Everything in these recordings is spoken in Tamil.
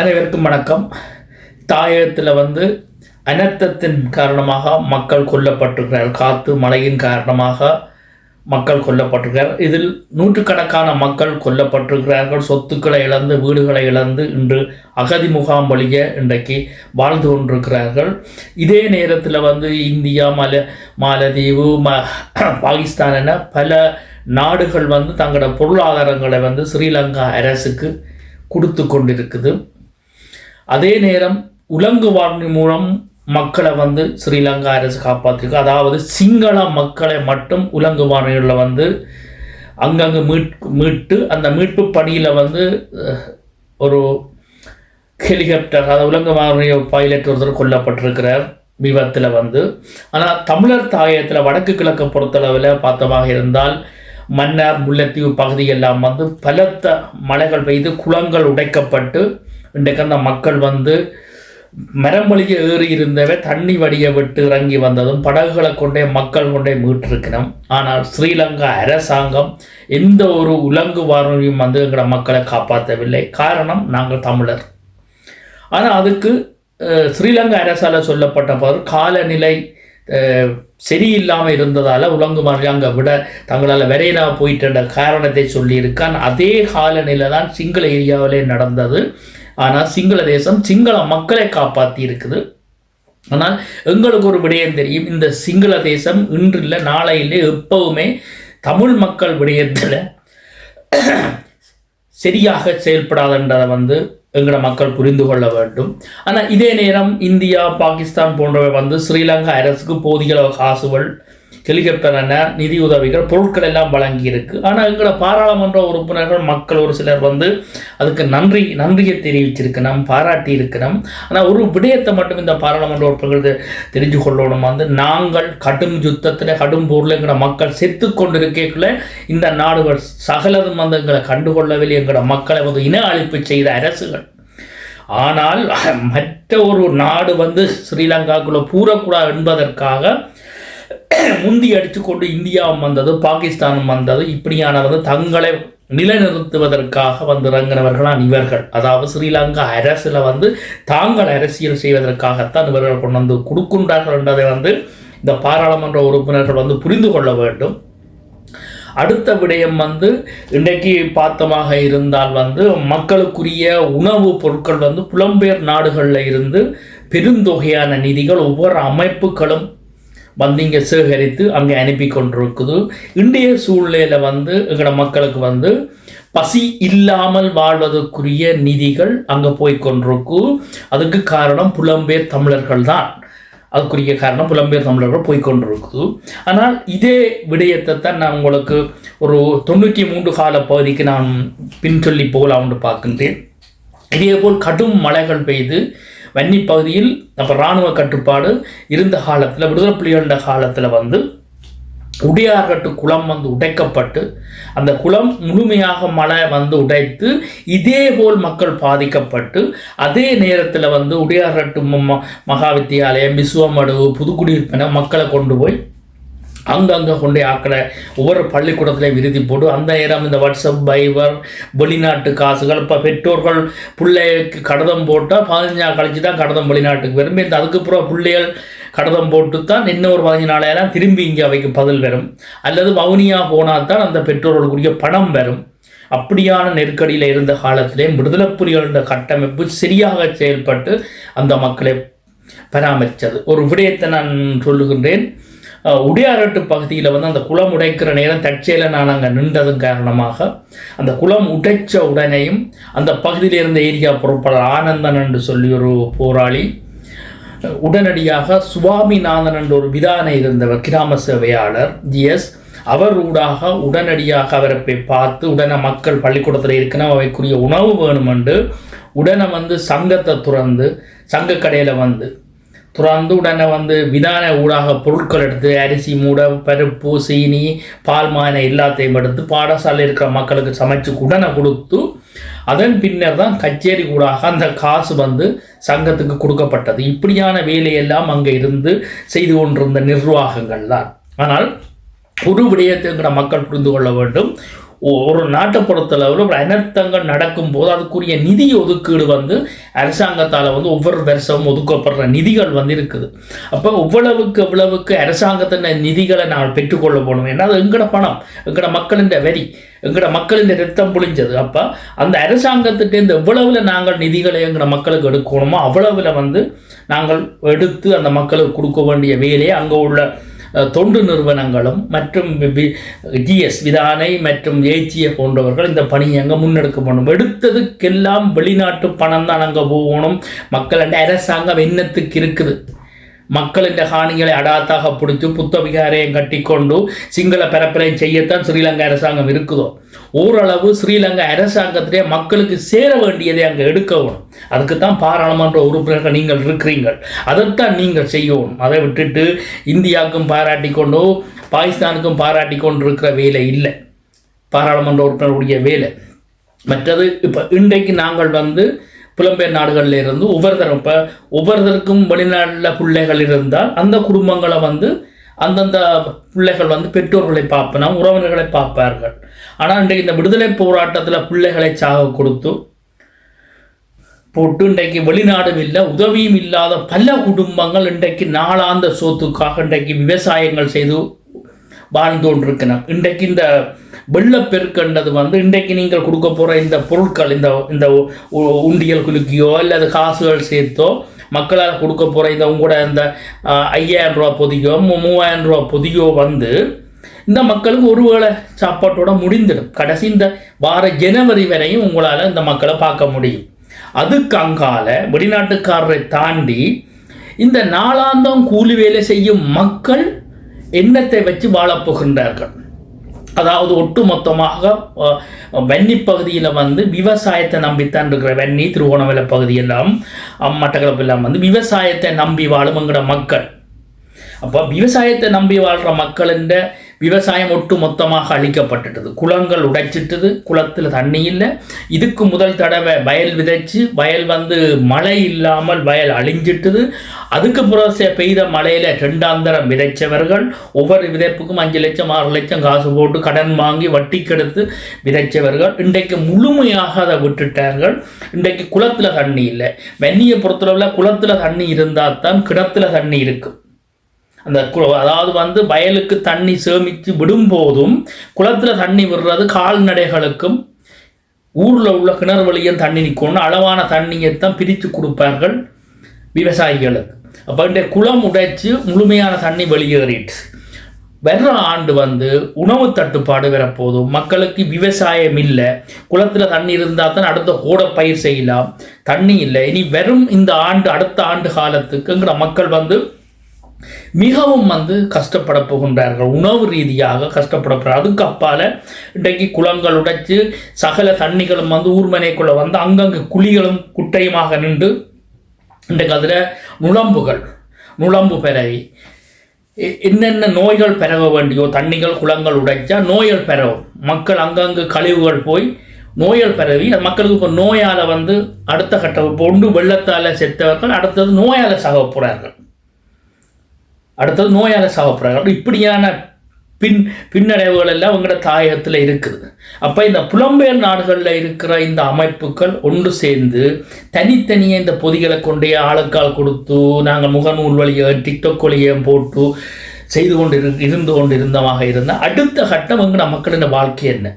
அனைவருக்கும் வணக்கம். தாயகத்தில் வந்து அனர்த்தத்தின் காரணமாக மக்கள் கொல்லப்பட்டிருக்கிறார் காற்று மழையின் காரணமாக மக்கள் கொல்லப்பட்டிருக்கிறார். இதில் நூற்றுக்கணக்கான மக்கள் கொல்லப்பட்டிருக்கிறார்கள். சொத்துக்களை இழந்து வீடுகளை இழந்து இன்று அகதி முகாம் வழிய இன்றைக்கு வாழ்ந்து கொண்டிருக்கிறார்கள். இதே நேரத்தில் வந்து இந்தியா மல மாலதீவு ம பாகிஸ்தான் என பல நாடுகள் வந்து தங்களோட பொருளாதாரங்களை வந்து ஸ்ரீலங்கா அரசுக்கு கொடுத்து கொண்டிருக்குது. அதே நேரம் உலங்கு வார்னி மூலம் மக்களை வந்து ஸ்ரீலங்கா அரசு காப்பாற்றிருக்கு அதாவது சிங்கள மக்களை மட்டும் உலங்கு வாரணிகளில் வந்து அங்கங்கே மீட் மீட்டு அந்த மீட்பு பணியில் வந்து ஒரு ஹெலிகாப்டர் அதாவது உலங்கு வாரணி பைலட் ஒருத்தர் கொல்லப்பட்டிருக்கிறார் விபத்தில் வந்து. ஆனால் தமிழர் தாயத்தில் வடக்கு கிழக்கு பொறுத்தளவில் பார்த்தமாக இருந்தால் மன்னார் முல்லைத்தீவு பகுதியெல்லாம் வந்து பலத்த மழைகள் பெய்து குளங்கள் உடைக்கப்பட்டு இன்றைக்கு அந்த மக்கள் வந்து மரம் வழிய ஏறி இருந்தவை தண்ணி வடிய விட்டு இறங்கி வந்ததும் படகுகளை கொண்டே மக்கள் கொண்டே மீட்டிருக்கணும் ஆனால் ஸ்ரீலங்கா அரசாங்கம் எந்த ஒரு உலங்கு வாரணியும் வந்து எங்களோட மக்களை காப்பாற்றவில்லை. காரணம் நாங்கள் தமிழர். ஆனால் அதுக்கு ஸ்ரீலங்கா அரசால் சொல்லப்பட்ட போது காலநிலை சரியில்லாமல் இருந்ததால் உலங்கு மாதிரி அங்கே விட தங்களால் விரையினா போயிட்ட காரணத்தை சொல்லியிருக்கான். அதே காலநிலை தான் சிங்கள ஏரியாவிலே நடந்தது. ஆனால் சிங்கள தேசம் சிங்கள மக்களை காப்பாற்றி இருக்குது ஆனால் எங்களுக்கு ஒரு விடயம் தெரியும். இந்த சிங்கள தேசம் இன்று இல்லை நாளை இல்லை எப்பவுமே தமிழ் மக்கள் விடயத்தில் சரியாக செயல்படாதுன்றதை வந்து எங்களோட மக்கள் புரிந்து கொள்ள வேண்டும். ஆனால் இதே நேரம் இந்தியா பாகிஸ்தான் போன்றவை வந்து ஸ்ரீலங்கா அரசுக்கு போதிய காசுகள் ஹெலிகாப்டரான நிதி உதவிகள் பொருட்கள் எல்லாம் வழங்கியிருக்கு. ஆனால் எங்களோட பாராளுமன்ற உறுப்பினர்கள் மக்கள் ஒரு சிலர் வந்து அதுக்கு நன்றி நன்றியை தெரிவிச்சிருக்கணும் பாராட்டி இருக்கணும் ஆனால் ஒரு விடயத்தை மட்டும் இந்த பாராளுமன்ற உறுப்பினர்கள் தெரிஞ்சு கொள்ளணும்? வந்து நாங்கள் கடும் யுத்தத்தில் கடும் போரில் எங்களோட மக்கள் செத்து கொண்டிருக்கக்குள்ள இந்த நாடுகள் சகலதும் வந்து எங்களை கண்டுகொள்ளவில்லை. எங்களோட மக்களை வந்து இன அழிப்பு செய்த அரசுகள். ஆனால் மற்ற ஒரு நாடு வந்து ஸ்ரீலங்காக்குள்ள பூரக்கூடாது என்பதற்காக முந்தி அடித்துக்கொண்டு இந்தியாவும் வந்தது பாகிஸ்தானும் வந்தது. இப்படியான வந்து தங்களை நிலைநிறுத்துவதற்காக வந்து இறங்கினவர்களான் இவர்கள். அதாவது ஸ்ரீலங்கா அரசில் வந்து தாங்கள் அரசியல் செய்வதற்காகத்தான் இவர்கள் கொண்டு வந்து கொடுக்கின்றார்கள் என்பதை வந்து இந்த பாராளுமன்ற உறுப்பினர்கள் வந்து புரிந்து கொள்ள வேண்டும். அடுத்த விடயம் வந்து இன்றைக்கு பார்த்தமாக இருந்தால் வந்து மக்களுக்குரிய உணவுப் பொருட்கள் வந்து புலம்பெயர் நாடுகளில் இருந்து பெருந்தொகையான நிதிகள் ஒவ்வொரு அமைப்புகளும் வந்து இங்கே சேகரித்து அங்கே அனுப்பி கொண்டிருக்குது. இன்றைய சூழ்நிலையில் வந்து எங்களோட மக்களுக்கு வந்து பசி இல்லாமல் வாழ்வதற்குரிய நிதிகள் அங்கே போய் கொண்டிருக்கு. அதுக்கு காரணம் புலம்பெயர் தமிழர்கள் தான். அதுக்குரிய காரணம் புலம்பெயர் தமிழர்கள் போய் கொண்டிருக்குது. ஆனால் இதே விடயத்தை தான் நான் உங்களுக்கு ஒரு தொண்ணூற்றி மூன்று கால பகுதிக்கு நான் பின் சொல்லி போகலாம்னு பார்க்கின்றேன். இதேபோல் கடும் மழைகள் பெய்து வன்னி பகுதியில் அப்போ இராணுவ கட்டுப்பாடு இருந்த காலத்தில் விடுதலை புலிகள காலத்தில் வந்து உடையார்கட்டு குளம் வந்து உடைக்கப்பட்டு அந்த குளம் முழுமையாக மழை வந்து உடைத்து இதே போல் மக்கள் பாதிக்கப்பட்டு அதே நேரத்தில் வந்து உடையார்கட்டு ம- மகா வித்தியாலயம் விசுவமடு புதுக்குடியிருப்பின மக்களை கொண்டு போய் அங்கங்கே கொண்டே ஆக்களை ஒவ்வொரு பள்ளிக்கூடத்திலையும் விருதி போட்டு அந்த நேரம் இந்த வாட்ஸ்அப் பைபர் வெளிநாட்டு காசுகள் இப்போ பெற்றோர்கள் பிள்ளைக்கு கடதம் போட்டால் பதினஞ்சு நாள் கழிச்சு தான் கடதம் வெளிநாட்டுக்கு வரும். இந்த அதுக்கப்புறம் பிள்ளைகள் கடதம் போட்டு தான் இன்னும் ஒரு பதினஞ்சு நாளையெல்லாம் திரும்பி இங்கே அவைக்கு பதில் வரும். அல்லது வவுனியாக போனால் தான் அந்த பெற்றோர்களுக்குரிய பணம் வரும். அப்படியான நெருக்கடியில் இருந்த காலத்திலே விடுதலை புலிகளின் கட்டமைப்பு சரியாக செயல்பட்டு அந்த மக்களை பராமரித்தது. ஒரு விடயத்தை நான் சொல்லுகின்றேன். உடையாரட்டு பகுதியில் வந்து அந்த குளம் உடைக்கிற நேரம் தற்செயல நான் அங்கே நின்றதன் காரணமாக அந்த குளம் உடைச்ச உடனேயும் அந்த பகுதியில் இருந்த ஏரியா பொறுப்பாளர் ஆனந்தன் என்று சொல்லி ஒரு போராளி உடனடியாக சுவாமிநாதன் என்ற ஒரு விதானை இருந்தவர் கிராம சேவையாளர் ஜிஎஸ் அவர் ஊடாக உடனடியாக அவரை போய் பார்த்து உடனே மக்கள் பள்ளிக்கூடத்தில் இருக்கணும் அவைக்குரிய உணவு வேணும் என்று உடனே வந்து சங்கத்தை துறந்து சங்க கடையில் வந்து துறந்து உடனே வந்து விதான ஊடாக பொருட்கள் எடுத்து அரிசி மூட பருப்பு சீனி பால் மானை எல்லாத்தையும் எடுத்து பாடசாலையில் இருக்கிற மக்களுக்கு சமைச்சு உடனே கொடுத்து அதன் பின்னர் தான் கச்சேரி கூடாக அந்த காசு வந்து சங்கத்துக்கு கொடுக்கப்பட்டது. இப்படியான வேலையெல்லாம் அங்கே இருந்து செய்து கொண்டிருந்த நிர்வாகங்கள் தான் ஆனால் ஒரு விடயத்தை மக்கள் புரிந்து கொள்ள வேண்டும். ஒரு நாட்டை பொறுத்தளவில் ஒரு அனர்த்தங்கள் நடக்கும்போது அதுக்குரிய நிதி ஒதுக்கீடு வந்து அரசாங்கத்தால் வந்து ஒவ்வொரு வருஷமும் ஒதுக்கப்படுற நிதிகள் வந்து இருக்குது. அப்போ எவ்வளவுக்கு எவ்வளவுக்கு அரசாங்கத்தின் நிதிகளை நாங்கள் பெற்றுக்கொள்ள போகணும் ஏன்னா அது எங்கட பணம் எங்கட மக்களின் வரி எங்கட மக்களின் ரத்தம் புழிஞ்சது. அப்போ அந்த அரசாங்கத்திட்டேருந்து எவ்வளவில் நாங்கள் நிதிகளை எங்கட மக்களுக்கு எடுக்கணுமோ அவ்வளவில் வந்து நாங்கள் எடுத்து அந்த மக்களுக்கு கொடுக்க வேண்டிய வேலையை அங்கே உள்ள தொண்டு நிறுவனங்களும் மற்றும் ஜிஎஸ் விதானை மற்றும் ஏச்சிய போன்றவர்கள் இந்த பணியை அங்கே முன்னெடுக்க போகணும் எடுத்ததுக்கெல்லாம் வெளிநாட்டு பணம் தான் அங்கே போகணும். மக்கள் அரசாங்கம் என்னத்துக்கு இருக்குது? மக்களின் காணிகளை அடாத்தாக பிடிச்சி புத்த விகாரையும் கட்டிக்கொண்டு சிங்கள பரப்பரையும் செய்யத்தான் ஸ்ரீலங்கா அரசாங்கம் இருக்குதோ? ஓரளவு ஸ்ரீலங்கா அரசாங்கத்திலே மக்களுக்கு சேர வேண்டியதை அங்கே எடுக்கவும் அதுக்கு தான் பாராளுமன்ற உறுப்பினர்கள் நீங்கள் இருக்கிறீர்கள். அதைத்தான் நீங்கள் செய்யணும். அதை விட்டுட்டு இந்தியாவுக்கும் பாராட்டி கொண்டோ பாகிஸ்தானுக்கும் பாராட்டி கொண்டு இருக்கிற வேலை இல்லை. பாராளுமன்ற உறுப்பினருடைய வேலை. மற்றது இப்போ இன்றைக்கு நாங்கள் வந்து புலம்பெயர் நாடுகளில் இருந்து ஒவ்வொருத்தரும் இப்போ ஒவ்வொருத்தருக்கும் வெளிநாட்டில் பிள்ளைகள் இருந்தால் அந்த குடும்பங்களை வந்து அந்தந்த பிள்ளைகள் வந்து பெற்றோர்களை பார்ப்பனா உறவினர்களை பார்ப்பார்கள். ஆனால் இன்றைக்கு இந்த விடுதலை போராட்டத்தில் பிள்ளைகளை சாக கொடுத்து போட்டு இன்றைக்கு வெளிநாடும் இல்லை உதவியும் இல்லாத பல குடும்பங்கள் இன்றைக்கு நாளாந்த சோத்துக்காக இன்றைக்கு விவசாயங்கள் செய்து வாழ்ந்து கொண்டிருக்கணும் இன்றைக்கு இந்த வெள்ளப்பெருக்கன்றது வந்து இன்றைக்கு நீங்கள் கொடுக்க போகிற இந்த பொருட்கள் இந்த இந்த உ- உண்டியல் குலுக்கியோ அல்லது காசுகள் சேர்த்தோ மக்களால் கொடுக்க போகிற இந்த உங்களோட இந்த ஐயாயிரம் ரூபா பொதியோ மூவாயிரம் ரூபா பொதியோ வந்து இந்த மக்களுக்கு ஒருவேளை சாப்பாட்டோட முடிந்துடும். கடைசி இந்த வார ஜனவரி வரையும் உங்களால் இந்த மக்களை பார்க்க முடியும். அதுக்கு அங்கால வெளிநாட்டுக்காரரை தாண்டி இந்த நாளாந்தம் கூலி வேலை செய்யும் மக்கள் எண்ணத்தை வச்சு வாழப்போகின்றார்கள் அதாவது ஒட்டுமொத்தமாக மொத்தமாக வன்னி பகுதியில் வந்து விவசாயத்தை நம்பித்தான் இருக்கிற வன்னி திருவோணமலை பகுதியெல்லாம் அஹ், மட்டக்களப்பு எல்லாம் வந்து விவசாயத்தை நம்பி வாழும் மக்கள். அப்போ விவசாயத்தை நம்பி வாழ்கிற மக்களின் விவசாயம் ஒட்டு மொத்தமாக அழிக்கப்பட்டுட்டது. குளங்கள் உடைச்சிட்டது. குளத்தில் தண்ணி இல்லை. இதுக்கு முதல் தடவை வயல் விதைச்சு வயல் வந்து மழை இல்லாமல் வயல் அழிஞ்சிட்டுது. அதுக்கு பிறகு பெய்த மழையில் ரெண்டாந்தரம் விதைச்சவர்கள் ஒவ்வொரு விதைப்புக்கும் அஞ்சு லட்சம் ஆறு லட்சம் காசு போட்டு கடன் வாங்கி வட்டி கெடுத்து விதைச்சவர்கள் இன்றைக்கு முழுமையாக அதை விட்டுட்டார்கள். இன்றைக்கு குளத்தில் தண்ணி இல்லை. வெந்நியை பொறுத்தளவில் குளத்தில் தண்ணி இருந்தால் தான் கிணத்துல தண்ணி இருக்கும் அந்த அதாவது வந்து வயலுக்கு தண்ணி சேமித்து விடும்போதும் குளத்தில் தண்ணி விடுறது கால்நடைகளுக்கும் ஊரில் உள்ள கிணறு வழியும் தண்ணி நிற்கணும் அளவான தண்ணியை தான் பிரித்து கொடுப்பார்கள் விவசாயிகளுக்கு. அப்போ இந்த குளம் உடைச்சு முழுமையான தண்ணி வெளியேறிட்டு வர்ற ஆண்டு வந்து உணவு தட்டுப்பாடு வரப்போதும் மக்களுக்கு விவசாயம் இல்லை குளத்தில் தண்ணி இருந்தால் தான் அடுத்த கூட பயிர் செய்யலாம் தண்ணி இல்லை. இனி வெறும் இந்த ஆண்டு அடுத்த ஆண்டு காலத்துக்குங்கிற மக்கள் வந்து மிகவும் வந்து கஷ்டப்பட போகின்றார்கள். உணவு ரீதியாக கஷ்டப்பட போகிறார் அதுக்கு அப்பால் இன்றைக்கு குளங்கள் உடைச்சு சகல தண்ணிகளும் வந்து ஊர்மனைக்குள்ளே வந்து அங்கங்கே குழிகளும் குட்டையுமாக நின்று இன்றைக்கு அதில் நுழம்புகள் நுழம்பு பரவி. என்னென்ன நோய்கள் பரவ வேண்டியோ தண்ணிகள் குளங்கள் உடைச்சா நோய்கள் பரவும். மக்கள் அங்கங்கு கழிவுகள் போய் நோய்கள் பரவி அந்த மக்களுக்கு இப்போ நோயால் வந்து அடுத்த கட்டம் இப்போ ஒன்று வெள்ளத்தால் செத்தவர்கள் அடுத்தது நோயால் சாக போகிறார்கள் அடுத்தது நோயால் சாகப்படுறாங்க இப்படியான பின் பின்னடைவுகள் எல்லாம் உங்களோட தாயகத்தில் இருக்குது. அப்போ இந்த புலம்பெயர் நாடுகளில் இருக்கிற இந்த அமைப்புகள் ஒன்று சேர்ந்து தனித்தனியே இந்த பொதிகளை கொண்டே ஆளுக்கால் கொடுத்து நாங்கள் முகநூல் வழியை டிக்டாக் வழியை போட்டு செய்து கொண்டு இரு இருந்து கொண்டு இருந்தமாக இருந்தால் அடுத்த கட்டம் எங்கள் மக்களின் வாழ்க்கை என்ன?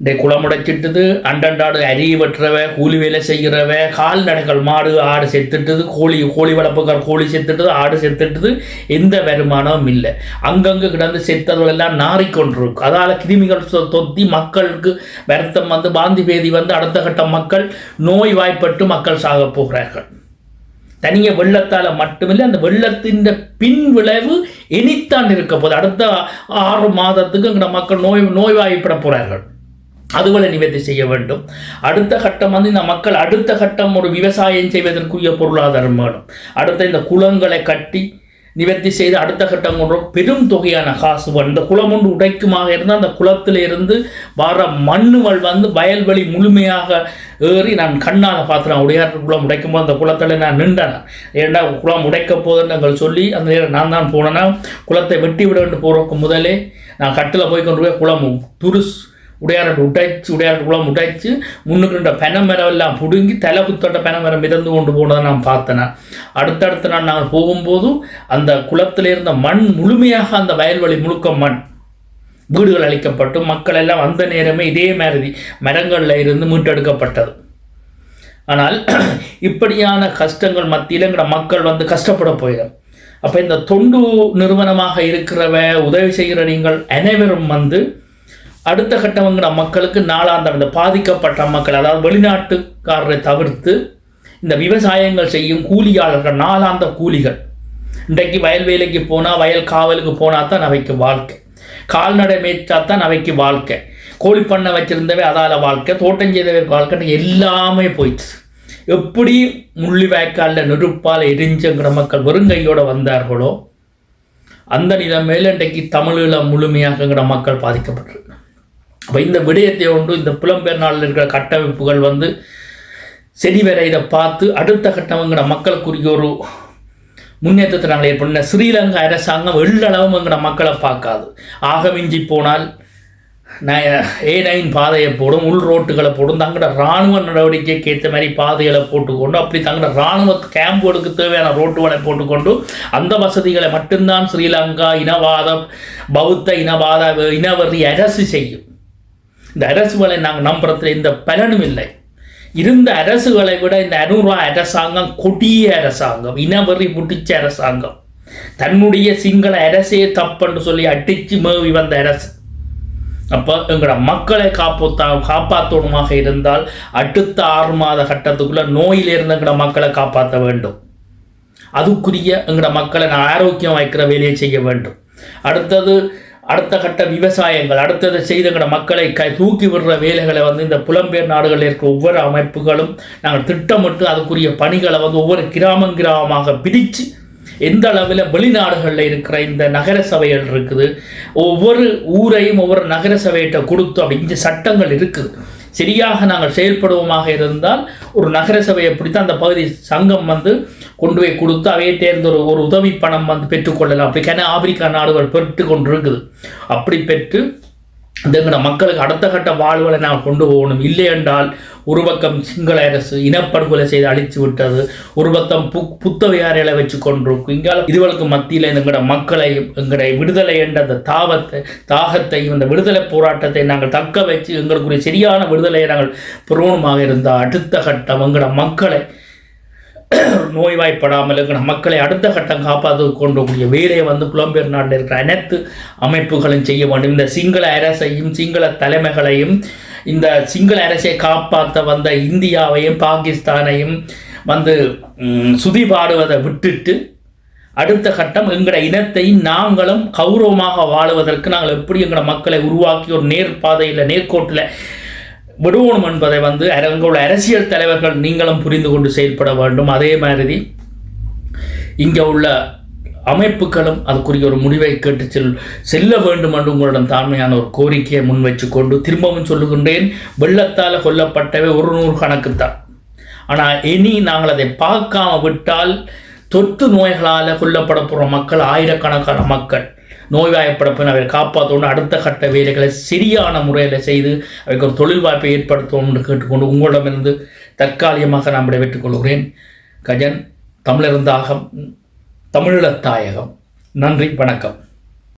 இந்த குளமுடைச்சிட்டுது அண்டண்டாடு அரி வெட்டுறவ கூலி வேலை செய்கிறவ கால்நடைகள் மாடு ஆடு செத்துட்டுது கோழி கோழி வளர்ப்புக்கார் கோழி செத்துட்டுது ஆடு செத்துட்டுது எந்த வருமானமும் இல்லை. அங்கங்கே கிடந்து செத்ததுகள் எல்லாம் நாறிக்கொண்டிருக்கு அதால் கிருமிகள் சொ- தொத்தி மக்களுக்கு வருத்தம் வந்து பாந்தி பேதி வந்து அடுத்த கட்ட மக்கள் நோய் வாய்ப்பட்டு மக்கள் சாக போகிறார்கள். தனிய வெள்ளத்தால் மட்டுமில்லை அந்த வெள்ளத்தின் பின் விளைவு இனித்தான் இருக்க போது அடுத்த ஆறு மாதத்துக்கு எங்கட மக்கள் நோய் நோய்வாய்ப்பட போகிறார்கள் அதுகளை நிவர்த்தி செய்ய வேண்டும். அடுத்த கட்டம் வந்து இந்த மக்கள் அடுத்த கட்டம் ஒரு விவசாயம் செய்வதற்குரிய பொருளாதாரம் வேணும். அடுத்த இந்த குளங்களை கட்டி நிவர்த்தி செய்து அடுத்த கட்டம் கொண்டு பெரும் தொகையான காசு வேணும். இந்த குளம் ஒன்று உடைக்குமாக இருந்தால் அந்த குளத்தில் இருந்து வர மண்ணுகள் வந்து வயல்வெளி முழுமையாக ஏறி நான் கண்ணால் பார்த்துறேன் உடையாற்று குளம் உடைக்கும் போது அந்த குளத்தில் நான் நின்றேன். ஏன்னா குளம் உடைக்க போதுன்னு சொல்லி அந்த நேரம் நான் தான் போனேன்னா குளத்தை வெட்டி விட வேண்டும் போகிறதுக்கு முதலே நான் கட்டில் போய் கொண்டு போய் குளம் துருஸ் உடையாரட்டு உடைச்சு உடையாரட்டு குளம் உடைச்சு முன்னுக்கு ரெண்ட பெனமரம் எல்லாம் பிடுங்கி தலை குத்தோட்ட பெனமரம் மிதந்து கொண்டு போனதை நான் பார்த்தேன். அடுத்தடுத்த நாள் நாங்கள் போகும்போதும் அந்த குளத்தில் இருந்த மண் முழுமையாக அந்த வயல்வெளி முழுக்க மண். வீடுகள் அளிக்கப்பட்டு மக்கள் எல்லாம் வந்த நேரமே இதே மாதிரி மரங்களில் இருந்து மீட்டெடுக்கப்பட்டது ஆனால் இப்படியான கஷ்டங்கள் மத்தியில் எங்களோட மக்கள் வந்து கஷ்டப்பட போயிடும் அப்போ இந்த தொண்டு நிறுவனமாக இருக்கிறவ உதவி செய்கிற நீங்கள் அனைவரும் வந்து அடுத்த கட்டவங்கிற மக்களுக்கு நாளாந்தம் இந்த பாதிக்கப்பட்ட மக்கள் அதாவது வெளிநாட்டுக்காரரை தவிர்த்து இந்த விவசாயங்கள் செய்யும் கூலியாளர்கள் நாளாந்த கூலிகள். இன்றைக்கு வயல் வேலைக்கு போனால் வயல் காவலுக்கு போனால் தான் அவைக்கு வாழ்க்கை. கால்நடை மேய்ச்சா தான் அவைக்கு வாழ்க்கை. கோழி பண்ணை வச்சுருந்தவை அதால் வாழ்க்கை தோட்டம் செய்தவை வாழ்க்கை எல்லாமே போயிடுச்சு. எப்படி முள்ளி வாய்க்காலில் நெருப்பால் எரிஞ்சுங்கிற மக்கள் வெறுங்கையோடு வந்தார்களோ அந்த நிலைமையில் இன்றைக்கு தமிழில் முழுமையாகங்கிற மக்கள் பாதிக்கப்பட்டிருக்கு. அப்போ இந்த விடயத்தை ஒன்று இந்த புலம்பெயர் நாளில் இருக்கிற கட்டமைப்புகள் வந்து செடி வேற இதை பார்த்து அடுத்த கட்டமங்கிற மக்களுக்குரிய ஒரு முன்னேற்றத்தை நாங்கள் ஏற்படுத்த ஸ்ரீலங்கா அரசாங்கம் எள்ளளவும் எங்கிற மக்களை பார்க்காது. ஆகமிஞ்சி போனால் ஏ நைன் பாதையை போடும் உள் ரோட்டுகளை போடும் தங்களோட இராணுவ நடவடிக்கைக்கு ஏற்ற மாதிரி பாதைகளை போட்டுக்கொண்டு அப்படி தங்களோட இராணுவ கேம்புகளுக்கு தேவையான ரோட்டுகளை போட்டுக்கொண்டு அந்த வசதிகளை மட்டும்தான் ஸ்ரீலங்கா இனவாதம் பௌத்த இனவாத இனவரி அரசு செய்யும். இந்த அரசுகளை நாங்கள் நம்புறதுல இந்த பலனும் இல்லை. இருந்த அரசுகளை விட இந்த அனுரா அரசாங்கம் கொடிய அரசாங்கம் இனவெறி முடிச்ச அரசாங்கம். தன்னுடைய சிங்கள அரசே தப்புன்னு சொல்லி அடிச்சு மேவி வந்த அரசு. அப்போ எங்களோட மக்களை காப்பாத்தா காப்பாற்றணுமாக இருந்தால் அடுத்த ஆறு மாத கட்டத்துக்குள்ளே நோயிலிருந்து எங்களோட மக்களை காப்பாற்ற வேண்டும். அதுக்குரிய எங்களோட மக்களை நான் ஆரோக்கியம் வைக்கிற வேலையை செய்ய வேண்டும். அடுத்தது அடுத்த கட்ட விவசாயங்கள் அடுத்தது செய்த மக்களை கை தூக்கி விடுற வேலைகளை வந்து இந்த புலம்பெயர் நாடுகளில் இருக்கிற ஒவ்வொரு அமைப்புகளும் நாங்கள் திட்டமிட்டு அதுக்குரிய பணிகளை வந்து ஒவ்வொரு கிராமம் கிராமமாக பிரித்து எந்த அளவில் வெளிநாடுகளில் இருக்கிற இந்த நகர சபைகள் இருக்குது ஒவ்வொரு ஊரையும் ஒவ்வொரு நகர சபையிட்ட கொடுத்து அப்படி இந்த சட்டங்கள் இருக்குது. சரியாக நாங்கள் செயல்படுவோமாக இருந்தால் ஒரு நகர சபையை பிடித்து அந்த பகுதி சங்கம் வந்து கொண்டு போய் கொடுத்து அவையை தேர்ந்த ஒரு ஒரு உதவி பணம் வந்து பெற்றுக்கொள்ளலாம் அப்படி ஆப்பிரிக்கா நாடுகள் பெற்று கொண்டு இருக்குது அப்படி பெற்று இந்த மக்களுக்கு அடுத்த கட்ட வாழ்வுகளை நாம் கொண்டு போகணும். இல்லை என்றால் ஒரு பக்கம் சிங்கள அரசு இனப்படுகொலை செய்து அழித்து விட்டது. ஒரு பக்கம் பு புத்தவையாரிகளை வச்சு கொண்டிருக்கும். இங்கால இதுவளுக்கு மத்தியில் எங்களோட மக்களை எங்களுடைய விடுதலை என்ற அந்த தாவத்தை தாகத்தையும் இந்த விடுதலை போராட்டத்தை நாங்கள் தக்க வச்சு எங்களுக்குரிய சரியான விடுதலையை நாங்கள் புரோணமாக இருந்தால் அடுத்த கட்டம் எங்களோட மக்களை நோய்வாய்ப்படாமல் இருக்கிற மக்களை அடுத்த கட்டம் காப்பாற்று கொண்டக்கூடிய வேலையை வந்து புலம்பெயர் நாட்டில் இருக்கிற அனைத்து அமைப்புகளும் செய்ய வேண்டும். இந்த சிங்கள அரசையும் சிங்கள தலைமைகளையும் இந்த சிங்கள அரசை காப்பாற்ற வந்த இந்தியாவையும் பாகிஸ்தானையும் வந்து சுதி பாடுவதை விட்டுட்டு அடுத்த கட்டம் எங்களோட இனத்தை நாங்களும் கௌரவமாக வாழுவதற்கு நாங்கள் எப்படி எங்களோட மக்களை உருவாக்கி ஒரு நேர்பாதையில் நேர்கோட்டில் விடுவோம் என்பதை வந்து உள்ள அரசியல் தலைவர்கள் நீங்களும் புரிந்து கொண்டு செயல்பட வேண்டும். அதே மாதிரி இங்கே உள்ள அமைப்புகளும் அதுக்குரிய ஒரு முடிவை கேட்டு செல் செல்ல வேண்டும் என்று உங்களிடம் தாழ்மையான ஒரு கோரிக்கையை முன் வச்சு கொண்டு திரும்பவும் சொல்லுகின்றேன். வெள்ளத்தால் கொல்லப்பட்டவை ஒரு நூறு கணக்கு தான். ஆனால் இனி நாங்கள் அதை பார்க்காம விட்டால் தொற்று நோய்களால் கொல்லப்பட போகிற மக்கள் ஆயிரக்கணக்கான மக்கள் நோய்வாய்ப்படப்பின் அவரை காப்பாற்றணும் அடுத்த கட்ட வேலைகளை சரியான முறையில் செய்து அவருக்கு ஒரு தொழில் வாய்ப்பை ஏற்படுத்தணும் என்று கேட்டுக்கொண்டு உங்களிடமிருந்து தற்காலிகமாக நான் விடைபெற்றுக் கஜன் தமிழருந்தாகம் தமிழத்தாயகம் நன்றி வணக்கம்.